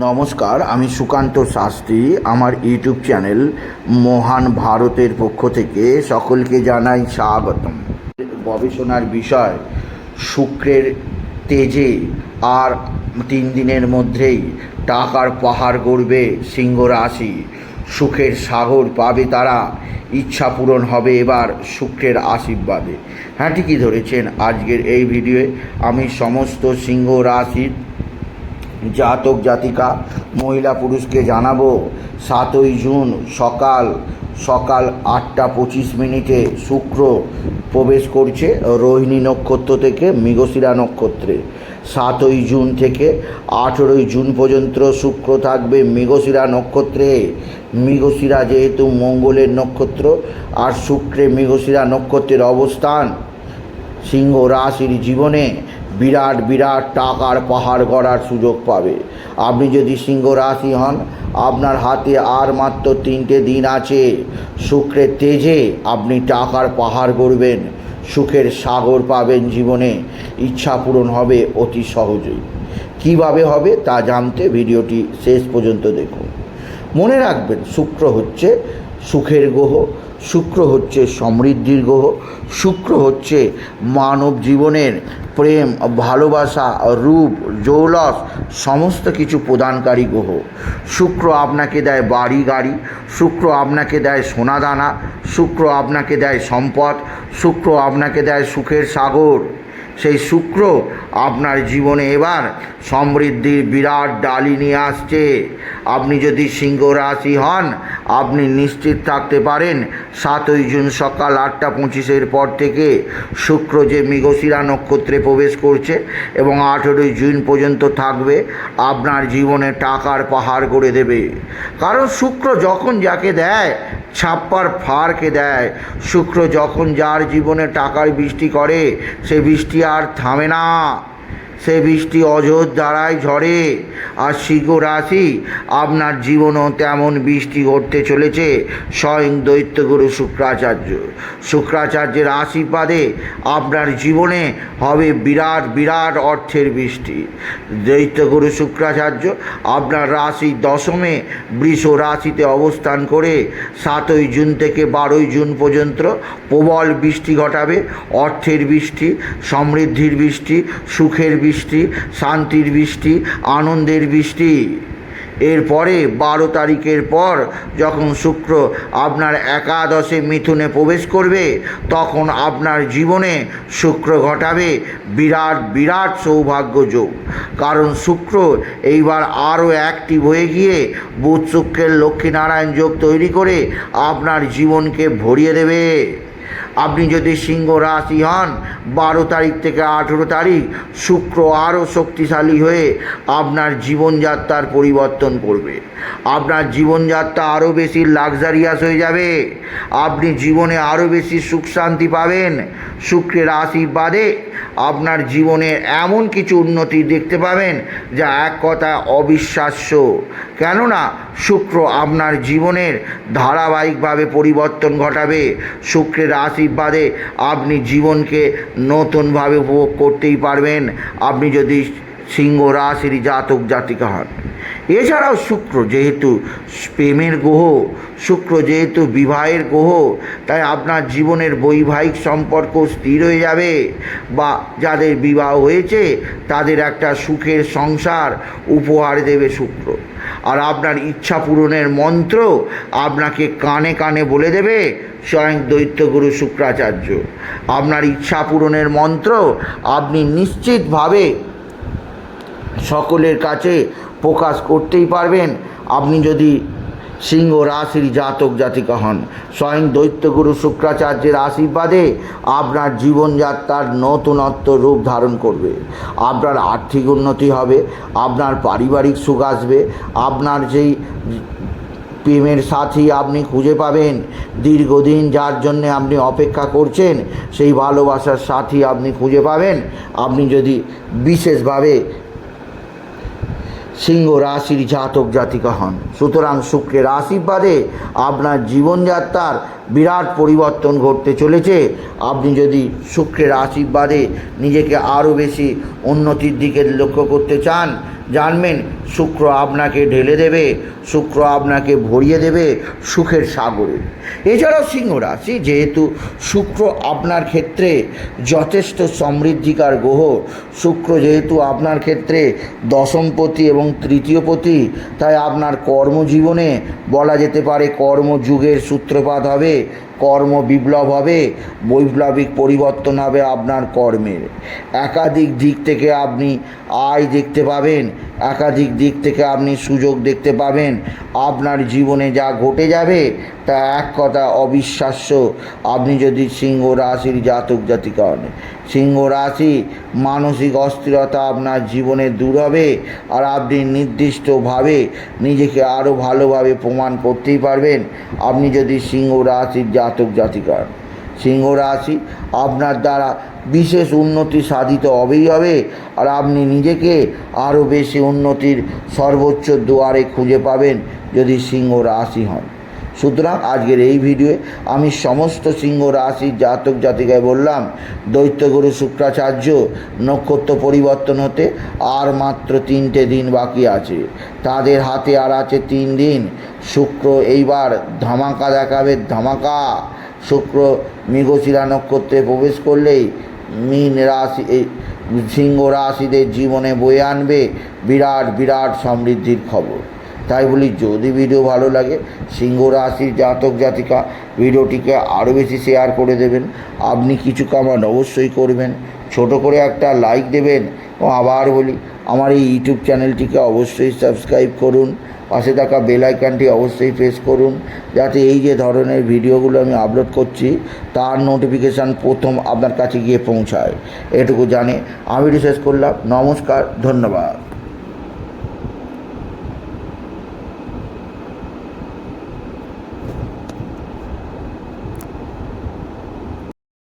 নমস্কার, আমি সুকান্ত শাস্ত্রী। আমার ইউটিউব চ্যানেল মহান ভারতের পক্ষ থেকে সকলকে জানাই স্বাগতম। গবেষণার বিষয়, শুক্রের তেজে আর তিন দিনের মধ্যেই টাকার পাহাড় গড়বে সিংহ রাশি। সুখের সাগর পাবে তারা, ইচ্ছা পূরণ হবে এবার শুক্রের আশীর্বাদে। হ্যাঁ ঠিকই ধরেছেন। আজকের এই ভিডিওয়ে আমি সমস্ত সিংহ রাশির জাতক জাতিকা, মহিলা পুরুষকে জানাব, সাতই জুন সকাল সকাল আটটা পঁচিশ মিনিটে শুক্র প্রবেশ করছে রোহিণী নক্ষত্র থেকে মৃগশিরা নক্ষত্রে। সাতই জুন থেকে আঠেরোই জুন পর্যন্ত শুক্র থাকবে মৃগশিরা নক্ষত্রে। মৃগশিরা যেহেতু মঙ্গলের নক্ষত্র আর শুক্রে মৃগশিরা নক্ষত্রের অবস্থান, সিংহ রাশির জীবনে বিরাট বিরাট টাকার পাহাড় গড়ার সুযোগ পাবে। আপনি যদি সিংহ রাশি হন, আপনার হাতে আর মাত্র তিনটে দিন আছে। শুক্রের তেজে আপনি টাকার পাহাড় গড়বেন। সুখের সাগর পাবেন জীবনে। ইচ্ছা পূরণ হবে অতি সহজেই। কীভাবে হবে তা জানতে ভিডিওটি শেষ পর্যন্ত দেখুন। মনে রাখবেন, শুক্র হচ্ছে সুখের গ্রহ। শুক্র হচ্ছে সমৃদ্ধির গ্রহ, শুক্র হচ্ছে মানব জীবনের প্রেম, ভালোবাসা, রূপ, জৌলস, সমস্ত কিছু প্রদানকারী গ্রহ। শুক্র আপনাকে দেয় বাড়ি গাড়ি, শুক্র আপনাকে দেয় সোনাদানা, শুক্র আপনাকে দেয় সম্পদ, শুক্র আপনাকে দেয় সুখের সাগর। সেই শুক্র আপনার জীবনে এবার সমৃদ্ধির বিরাট ডালি নিয়ে আসছে। আপনি যদি সিংহ রাশি হন, আপনি নিশ্চিত থাকতে পারেন, সাতই জুন সকাল আটটা পঁচিশের পর থেকে শুক্র যে মৃগশিরা নক্ষত্রে প্রবেশ করছে এবং আঠেরোই জুন পর্যন্ত থাকবে, আপনার জীবনে টাকার পাহাড় গড়ে দেবে। কারণ শুক্র যখন যাকে দেয় ছাপ্পার ফারকে দেয়। শুক্র যখন যার জীবনে টাকার বৃষ্টি করে, সে বৃষ্টি আর থামে না। সে বৃষ্টি অযোধ্য দ্বারাই ঝরে। আর সিংহ রাশি আপনার জীবনও তেমন বৃষ্টি ঘটতে চলেছে, স্বয়ং দৈত্যগুরু শুক্রাচার্য। শুক্রাচার্যের আশীর্বাদে আপনার জীবনে হবে বিরাট বিরাট অর্থের বৃষ্টি। দৈত্যগুরু শুক্রাচার্য আপনার রাশি দশমে বৃষ রাশিতে অবস্থান করে সাতই জুন থেকে বারোই জুন পর্যন্ত প্রবল বৃষ্টি ঘটাবে। অর্থের বৃষ্টি, সমৃদ্ধির বৃষ্টি, সুখের বৃষ্টি শান্তির বৃষ্টি, আনন্দের বৃষ্টি। এরপরে বারো তারিখের পর যখন শুক্র আপনার একাদশে মিথুনে প্রবেশ করবে, তখন আপনার জীবনে শুক্র ঘটাবে বিরাট বিরাট সৌভাগ্য যোগ। কারণ শুক্র এইবার আরও অ্যাক্টিভ হয়ে গিয়ে বুধ, শুক্রের লক্ষ্মীনারায়ণ যোগ তৈরি করে আপনার জীবনকে ভরিয়ে দেবে। আপনি যদি সিংহ রাশি হন, বারো তারিখ থেকে আঠেরো তারিখ, শুক্র আরও শক্তিশালী হয়ে আপনার জীবনযাত্রার পরিবর্তন করবে। আপনার জীবনযাত্রা আরও বেশি লাক্সারিয়াস হয়ে যাবে। আপনি জীবনে আরও বেশি সুখ শান্তি পাবেন। শুক্রের আশীর্বাদে আপনার জীবনে এমন কিছু উন্নতি দেখতে পাবেন, যা এক কথায় অবিশ্বাস্য। কেননা শুক্র আপনার জীবনের ধারাবাহিকভাবে পরিবর্তন ঘটাবে। শুক্রের আশীর্বাদে আপনি জীবনকে নতুনভাবে উপভোগ করতেই পারবেন। আপনি যদি সিংহ রাশির জাতক জাতিকা হন। এছাড়াও শুক্র যেহেতু প্রেমের গ্রহ, শুক্র যেহেতু বিবাহের গ্রহ, তাই আপনার জীবনের বৈবাহিক সম্পর্ক স্থির হয়ে যাবে বা যাদের বিবাহ হয়েছে, তাদের একটা সুখের সংসার উপহার দেবে শুক্র। আর আপনার ইচ্ছা পূরণের মন্ত্র আপনাকে কানে কানে বলে দেবে স্বয়ং দৈত্যগুরু শুক্রাচার্য। আপনার ইচ্ছা পূরণের মন্ত্র আপনি নিশ্চিতভাবে সকলের কাছে প্রকাশ করতেই পারবেন। আপনি যদি সিংহ রাশির জাতক জাতিকা হন, স্বয়ং দৈত্যগুরু শুক্রাচার্যের আশীর্বাদে আপনার জীবনযাত্রার নতুনত্ব রূপ ধারণ করবে। আপনার আর্থিক উন্নতি হবে, আপনার পারিবারিক সুখ আসবে, আপনার যেই প্রেমের সাথী আপনি খুঁজে পাবেন, দীর্ঘদিন যার জন্যে আপনি অপেক্ষা করছেন, সেই ভালোবাসার সাথী আপনি খুঁজে পাবেন। আপনি যদি বিশেষভাবে সিংহ রাশির জাতক জাতিকা হন। সুতরাং শুক্রের আশীর্বাদে আপনার জীবনযাত্রার বিরাট পরিবর্তন ঘটতে চলেছে। আপনি যদি শুক্রের আশীর্বাদে নিজেকে আরও বেশি উন্নতির দিকে লক্ষ্য করতে চান জানবেন, শুক্র আপনাকে ঢেলে দেবে, শুক্র আপনাকে ভরিয়ে দেবে সুখের সাগরে। এছাড়াও সিংহ রাশি, যেহেতু শুক্র আপনার ক্ষেত্রে যথেষ্ট সমৃদ্ধিকার গ্রহ, শুক্র যেহেতু আপনার ক্ষেত্রে দশমপতি এবং তৃতীয়পতি তাই আপনার কর্মজীবনে বলা যেতে পারে কর্মযুগের সূত্রপাত হবে। কর্ম বিপ্লব হবে, বৈপ্লবিক পরিবর্তন হবে আপনার কর্মের। একাধিক দিক থেকে আপনি আয় দেখতে পাবেন একাধিক দিক থেকে আপনি সুযোগ দেখতে পাবেন। আপনার জীবনে যা ঘটে যাবে, তা এক কথা অবিশ্বাস্য। আপনি যদি সিংহ রাশির জাতক জাতিকা সিংহ রাশি মানসিক অস্থিরতা আপনার জীবনে দূর হবে আর আপনি নির্দিষ্টভাবে নিজেকে আরও ভালোভাবে প্রমাণ করতেই পারবেন। আপনি যদি সিংহ রাশির জাতক জাতিকা হন সিংহ রাশি আপনার দ্বারা বিশেষ উন্নতি সাধিত হবেই হবে আর আপনি নিজেকে আরও বেশি উন্নতির সর্বোচ্চ দুয়ারে খুঁজে পাবেন যদি সিংহ রাশি হন। সুতরাং আজকের এই ভিডিওয়ে আমি সমস্ত সিংহ রাশির জাতক জাতিকায় বললাম, দৈত্যগুরু শুক্রাচার্য নক্ষত্র পরিবর্তন হতে আর মাত্র তিনটে দিন বাকি আছে। তাদের হাতে আর আছে তিন দিন। শুক্র এইবার ধামাকা দেখাবে, ধামাকা। শুক্র মৃগশিরা নক্ষত্রে প্রবেশ করলেই মীন রাশি সিংহ রাশিদের জীবনে বয়ে আনবে বিরাট বিরাট সমৃদ্ধির খবর। তাই বলি, যদি ভিডিও ভালো লাগে, সিংহ রাশির জাতক জাতিকা ভিডিওটিকে আরও বেশি শেয়ার করে দেবেন। আপনি কিছু কামান অবশ্যই করবেন। ছোট করে একটা লাইক দেবেন। ও আবার বলি, আমার এই ইউটিউব চ্যানেলটিকে অবশ্যই সাবস্ক্রাইব করুন। পাশে থাকা বেল আইকনটি অবশ্যই প্রেস করুন। যাতে এই যে ধরনের ভিডিওগুলো আমি আপলোড করছি, তার নোটিফিকেশান প্রথম আপনার কাছে গিয়ে পৌঁছায়। এটুকু জানে, আমি শেষ করলাম। নমস্কার, ধন্যবাদ।